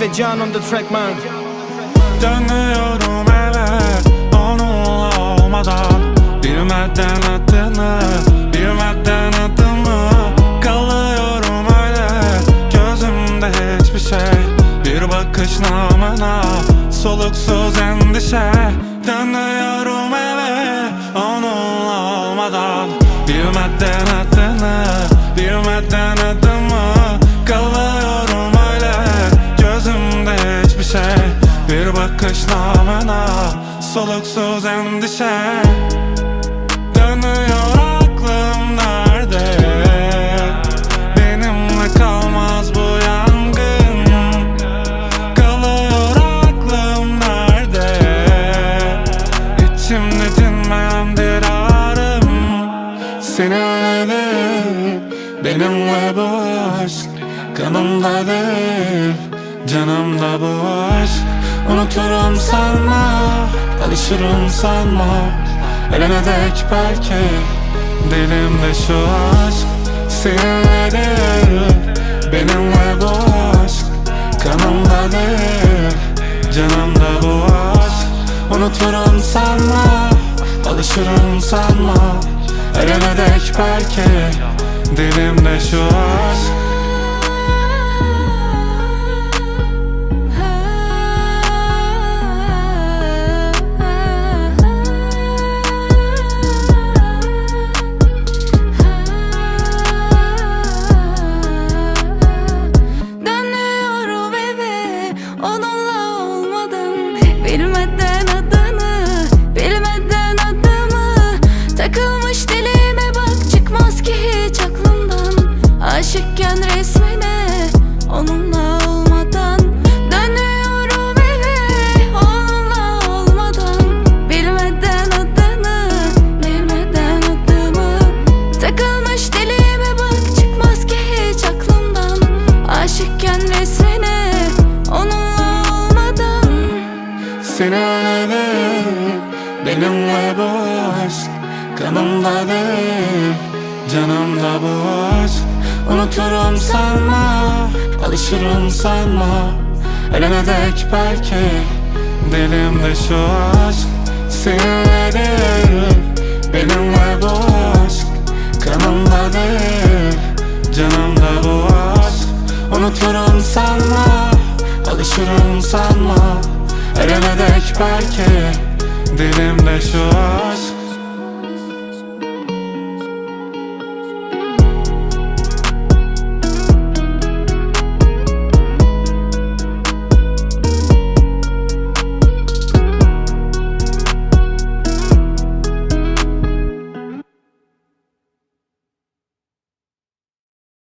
Efe Can on the track man. Dönüyorum eve onunla olmadan. Bilmeden adını bilmeden adımı. Kalıyorum öyle gözümde hiçbir şey. Bir bakış namına soluksuz endişe. Dönüyorum eve onunla olmadan. Bilmeden adını bilmeden adımı soluksuz endişe. Dönüyor aklım nerede Benimle kalmaz bu yangın. Kalıyor aklım nerede İçimde dinmeyen bir ağrım. Seninledir benimle bu aşk Kanımdadır. Canımda bu aşk Unuturum sanma alışırım sanma Ölene dek belki. Dilimde şu aşk Seninledir benimle bu aşk. Kanımdadır canımda bu aşk. Unuturum sanma alışırım sanma Ölene dek belki dilimde şu aşk Bilmeden Seninledir benimle bu aşk Kanımdadır canımda bu aşk Unuturum sanma alışırım sanma. Ölene dek belki dilimde şu aşk Seninledir benimle bu aşk Kanımdadır canımda bu aşk Unuturum sanma alışırım sanma Ölene dek belki dilimde şu aşk